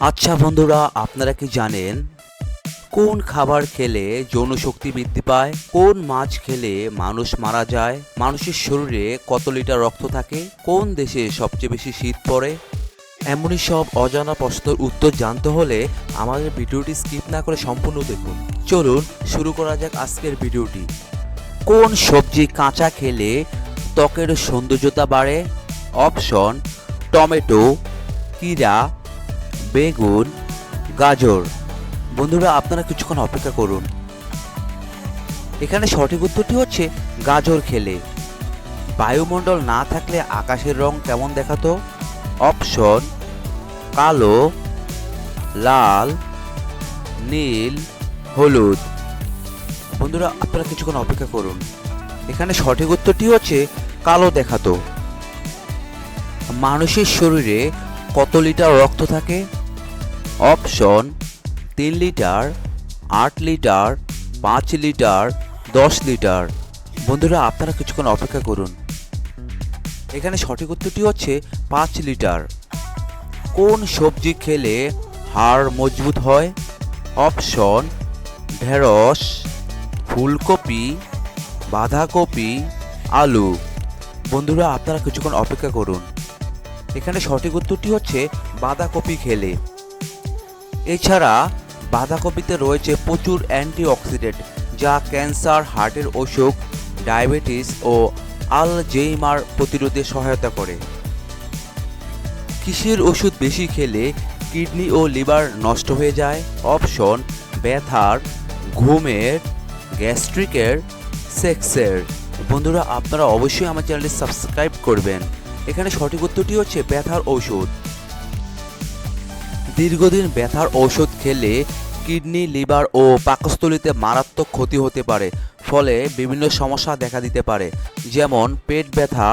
আচ্ছা বন্ধুরা, আপনারা কি জানেন কোন খাবার খেলে যৌন শক্তি বৃদ্ধি পায়? কোন মাছ খেলে মানুষ মারা যায়? মানুষের শরীরে কত লিটার রক্ত থাকে? কোন দেশে সবচেয়ে বেশি শীত পড়ে? এমনই সব অজানা প্রশ্নের উত্তর জানতে হলে আমাদের ভিডিওটি স্কিপ না করে সম্পূর্ণ দেখুন। চলুন শুরু করা যাক আজকের ভিডিওটি। কোন সবজি কাঁচা খেলে ত্বকের সৌন্দর্যতা বাড়ে? অপশন, টমেটো, কিরা বেগুন, গাজর। বন্ধুরা, আপনারা কিছুক্ষণ অপেক্ষা করুন। এখানে সঠিক উত্তরটি হচ্ছে গাজর খেলে। বায়ুমণ্ডল না থাকলে আকাশের রং কেমন দেখাতো? অপশন, কালো, লাল, নীল, হলুদ। বন্ধুরা, আপনারা কিছুক্ষণ অপেক্ষা করুন। এখানে সঠিক উত্তরটি হচ্ছে কালো দেখাতো। মানুষের শরীরে কত লিটার রক্ত থাকে? অপশন, তিন লিটার, আট লিটার, পাঁচ লিটার, দশ লিটার। বন্ধুরা, আপনারা কিছুক্ষণ অপেক্ষা করুন। এখানে সঠিক উত্তরটি হচ্ছে পাঁচ লিটার। কোন সবজি খেলে হাড় মজবুত হয়? অপশন, ঢেঁড়স, ফুলকপি, বাঁধাকপি, আলু। বন্ধুরা, আপনারা কিছুক্ষণ অপেক্ষা করুন। এখানে সঠিক উত্তরটি হচ্ছে বাঁধাকপি খেলে। এছাড়া বাঁধাকপিতে রয়েছে প্রচুর অ্যান্টিঅক্সিডেন্ট, যা ক্যান্সার, হার্টের অসুখ, ডায়াবেটিস ও আলজেইমার প্রতিরোধে সহায়তা করে। কিসের ওষুধ বেশি খেলে কিডনি ও লিভার নষ্ট হয়ে যায়? অপশন, ব্যথার, ঘুমের, গ্যাস্ট্রিকের, সেক্সের। বন্ধুরা, আপনারা অবশ্যই আমার চ্যানেলটি সাবস্ক্রাইব করবেন। এখানে সঠিক উত্তরটি হচ্ছে ব্যথার ঔষধ দীর্ঘদিন ব্যথার ঔষধ খেলে কিডনি, লিভার ও পাকস্থলীতে মারাত্মক ক্ষতি হতে পারে, ফলে বিভিন্ন সমস্যা দেখা দিতে পারে। যেমন পেট ব্যথা,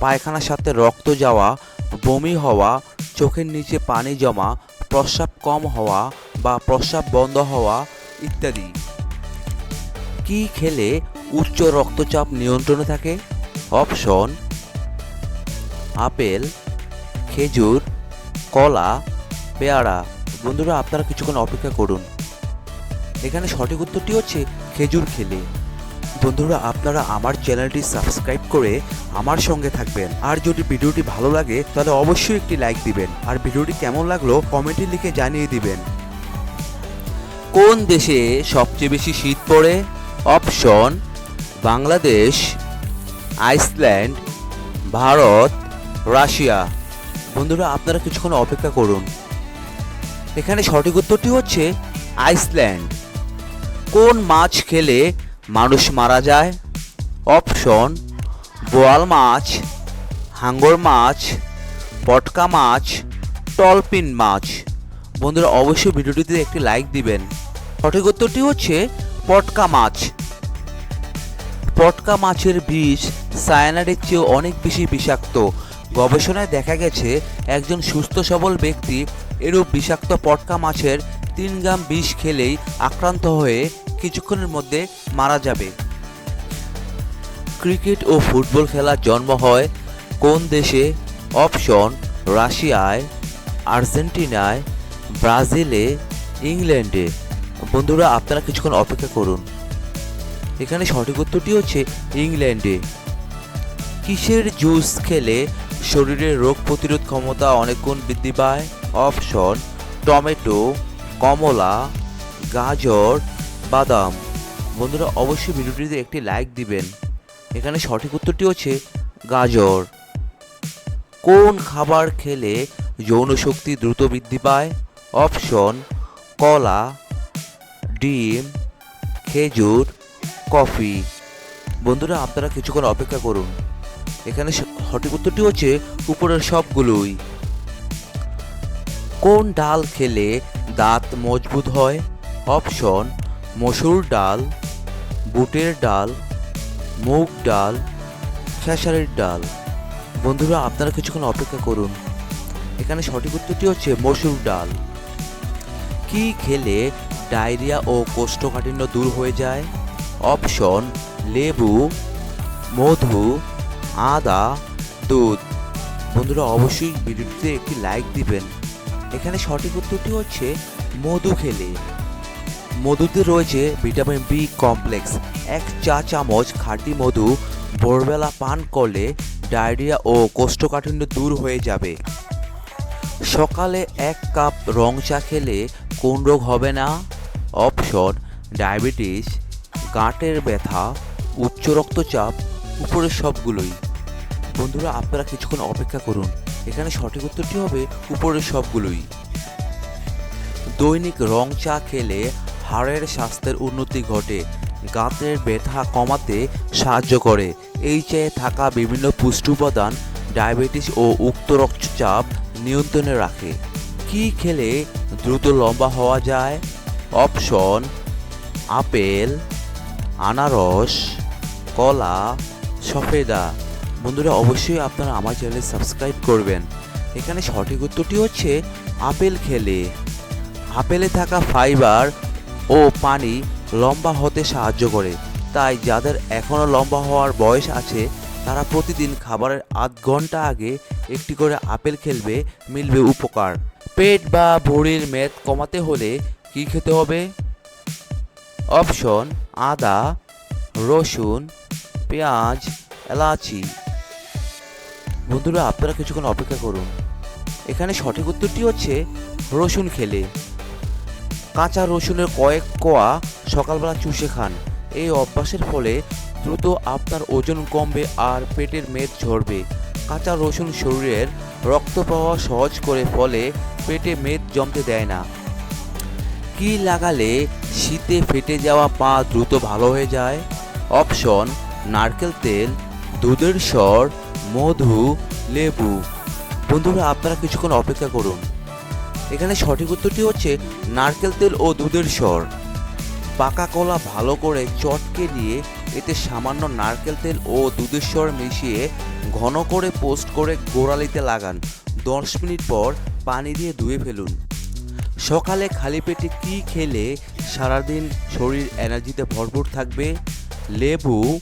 পায়খানার সাথে রক্ত যাওয়া, বমি হওয়া, চোখের নিচে পানি জমা, প্রস্রাব কম হওয়া বা প্রস্রাব বন্ধ হওয়া ইত্যাদি। কি খেলে উচ্চ রক্তচাপ নিয়ন্ত্রণে থাকে? অপশন, আপেল, খেজুর, কলা পেয়ারা। বন্ধুরা, আপনারা কিছুক্ষণ অপেক্ষা করুন। এখানে সঠিক উত্তরটি হচ্ছে খেজুর খেলে। বন্ধুরা, আপনারা আমার চ্যানেলটি সাবস্ক্রাইব করে আমার সঙ্গে থাকবেন। আর যদি ভিডিওটি ভালো লাগে, তাহলে অবশ্যই একটি লাইক দিবেন। আর ভিডিওটি কেমন লাগল, কমেন্টে লিখে জানিয়ে দিবেন। কোন দেশে সবচেয়ে বেশি শীত পড়ে? Option, Bangladesh, Iceland, Bharat, Russia. বন্ধুরা, আপনারা কিছুক্ষণ অপেক্ষা করুন। এখানে সঠিক উত্তরটি হচ্ছে আইসল্যান্ড। কোন মাছ খেলে মানুষ মারা যায়? অপশন, বোয়াল মাছ, হাঙ্গর মাছ, পটকা মাছ টলপিন মাছ। বন্ধুরা, অবশ্যই ভিডিওটিতে একটি লাইক দিবেন। সঠিক উত্তরটি হচ্ছে পটকা মাছ। পটকা মাছের বিষ সায়ানাইডের চেয়েও অনেক বেশি বিষাক্ত। গবেষণায় দেখা গেছে, একজন সুস্থ সবল ব্যক্তি এরূপ বিষাক্ত পটকা মাছের তিন গ্রাম বিষ খেলেই আক্রান্ত হয়ে কিছুক্ষণের মধ্যে মারা যাবে। ক্রিকেট ও ফুটবল খেলার জন্ম হয় কোন দেশে? অপশন, রাশিয়ায়, আর্জেন্টিনায়, ব্রাজিলে, ইংল্যান্ডে। বন্ধুরা, আপনারা কিছুক্ষণ অপেক্ষা করুন। এখানে সঠিক উত্তরটি হচ্ছে ইংল্যান্ডে। কিসের জুস খেলে শরীরের রোগ প্রতিরোধ ক্ষমতা অনেক গুণ বৃদ্ধি পায়? অপশন, টমেটো, কমলা, গাজর, বাদাম। বন্ধুরা অবশ্যই ভিডিওটিতে একটি লাইক দিবেন। এখানে সঠিক উত্তরটি হচ্ছে গাজর। কোন খাবার খেলে যৌন শক্তি দ্রুত বৃদ্ধি পায়? অপশন, কলা, ডিম, খেজুর, কফি। বন্ধুরা আপনারা কিছুক্ষণ অপেক্ষা করুন। এখানে সঠিক উত্তরটি হচ্ছে উপরের সবগুলোই। কোন ডাল খেলে দাঁত মজবুত হয়? অপশন, মসুর ডাল, বুটের ডাল, মুগ ডাল, খেসারির ডাল। বন্ধুরা, আপনারা কিছুক্ষণ অপেক্ষা করুন। এখানে সঠিক উত্তরটি হচ্ছে মসুর ডাল। কি খেলে ডায়রিয়া ও কোষ্ঠকাঠিন্য দূর হয়ে যায়? অপশন, লেবু, মধু, আদা, দুধ। বন্ধুরা, অবশ্যই ভিডিওটিতে একটি লাইক দিবেন। এখানে সঠিক উত্তরটি হচ্ছে মধু খেলে। মধুতে রয়েছে ভিটামিন বি কমপ্লেক্স। এক চা চামচ খাঁটি মধু ভোরবেলা পান করলে ডায়রিয়া ও কোষ্ঠকাঠিন্য দূর হয়ে যাবে। সকালে এক কাপ রং চা খেলে কোন রোগ হবে না? অপশন, ডায়াবেটিস, গাঁটের ব্যথা, উচ্চ রক্তচাপ, উপরের সবগুলোই। বন্ধুরা, আপনারা কিছুক্ষণ অপেক্ষা করুন। এখানে সঠিক উত্তরটি হবে উপরের সবগুলোই। দৈনিক রং চা খেলে হাড়ের স্বাস্থ্যের উন্নতি ঘটে গাঁতের ব্যথা কমাতে সাহায্য করে। এই চায়ে থাকা বিভিন্ন পুষ্টি উপাদান, ডায়াবেটিস ও উক্ত রক্তচাপ নিয়ন্ত্রণে রাখে। কি খেলে দ্রুত লম্বা হওয়া যায়? অপশন, আপেল, আনারস, কলা, সফেদা। বন্ধুরা অবশ্যই আপনারা আমার চ্যানেল সাবস্ক্রাইব করবেন। এখানে সঠিক উত্তরটি হচ্ছে আপেল খেলে। আপেলে থাকা ফাইবার ও পানি লম্বা হতে সাহায্য করে। তাই যাদের এখনও লম্বা হওয়ার বয়স আছে, তারা প্রতিদিন খাবারের আধ ঘণ্টা আগে একটি করে আপেল খেলবে, মিলবে উপকার। পেট বা ভুঁড়ির মেদ কমাতে হলে কি খেতে হবে? অপশন, আদা, রসুন, পেঁয়াজ, এলাচি। বন্ধুরা, আপনারা কিছুক্ষণ অপেক্ষা করুন। এখানে সঠিক উত্তরটি হচ্ছে রসুন খেলে। কাঁচা রসুনের কয়েক কোয়া সকালবেলা চুষে খান। এই অভ্যাসের ফলে দ্রুত আপনার ওজন কমবে আর পেটের মেদ ঝরবে। কাঁচা রসুন শরীরের রক্ত প্রবাহ সহজ করে ফলে পেটে মেদ জমতে দেয় না। কি লাগালে শীতে ফেটে যাওয়া পা দ্রুত ভালো হয়ে যায়? অপশন, নারকেল তেল, দুধের স্বর মধু, লেবু। বন্ধুরা, আপনারা কিছুক্ষণ অপেক্ষা করুন। এখানে সঠিক উত্তরটি হচ্ছে নারকেল তেল ও দুধের স্বর। পাকা কলা ভালো করে চটকে নিয়ে এতে সামান্য নারকেল তেল ও দুধের স্বর মিশিয়ে ঘন করে পোস্ট করে গোড়ালিতে লাগান। দশ মিনিট পর পানি দিয়ে ধুয়ে ফেলুন। সকালে খালি পেটে কি খেলে সারাদিন শরীর এনার্জিতে ভরপুর থাকবে? লেবু,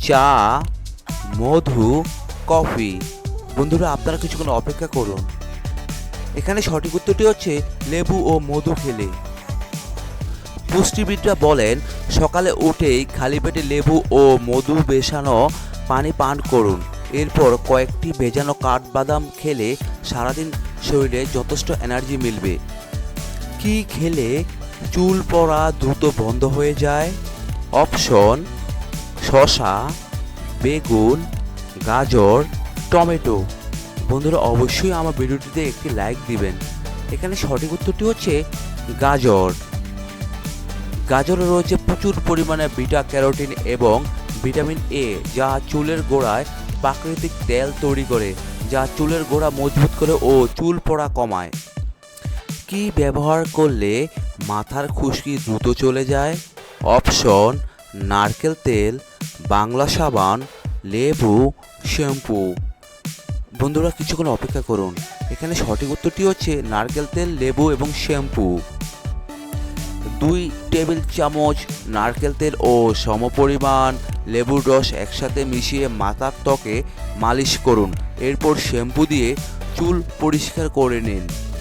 চা, মধু কফি বন্ধুরা, আপনারা কিছুক্ষণ অপেক্ষা করুন। এখানে সঠিক উত্তরটি হচ্ছে লেবু ও মধু খেলে। পুষ্টিবিদরা বলেন, সকালে উঠেই খালি পেটে লেবু ও মধু বেশানো পানি পান করুন। এরপর কয়েকটি ভেজানো কাঠবাদাম খেলে সারাদিন শরীরে যথেষ্ট এনার্জি মিলবে। কি খেলে চুল পড়া দ্রুত বন্ধ হয়ে যায়? অপশন শশা বেগুন গাজর, টমেটো। বন্ধুরা, অবশ্যই আমার ভিডিওটিতে একটি লাইক দিবেন। এখানে সঠিক উত্তরটি হচ্ছে গাজর। গাজরে রয়েছে প্রচুর পরিমাণে বিটা, ক্যারোটিন এবং ভিটামিন এ যা চুলের গোড়ায় প্রাকৃতিক তেল তৈরি করে, যা চুলের গোড়া মজবুত করে ও চুল পড়া কমায়। কি ব্যবহার করলে মাথার খুশকি দ্রুত চলে যায়? অপশন, নারকেল তেল, বাংলা সাবান লেবু, শ্যাম্পু। বন্ধুরা কিছুক্ষণ অপেক্ষা করুন। এখানে সঠিক উত্তরটি হচ্ছে নারকেল তেল, লেবু এবং শ্যাম্পু। দুই টেবিল চামচ নারকেল তেল ও সমপরিমাণ লেবুর রস একসাথে মিশিয়ে মাথার ত্বকে মালিশ করুন। এরপর শ্যাম্পু দিয়ে চুল পরিষ্কার করে নিন।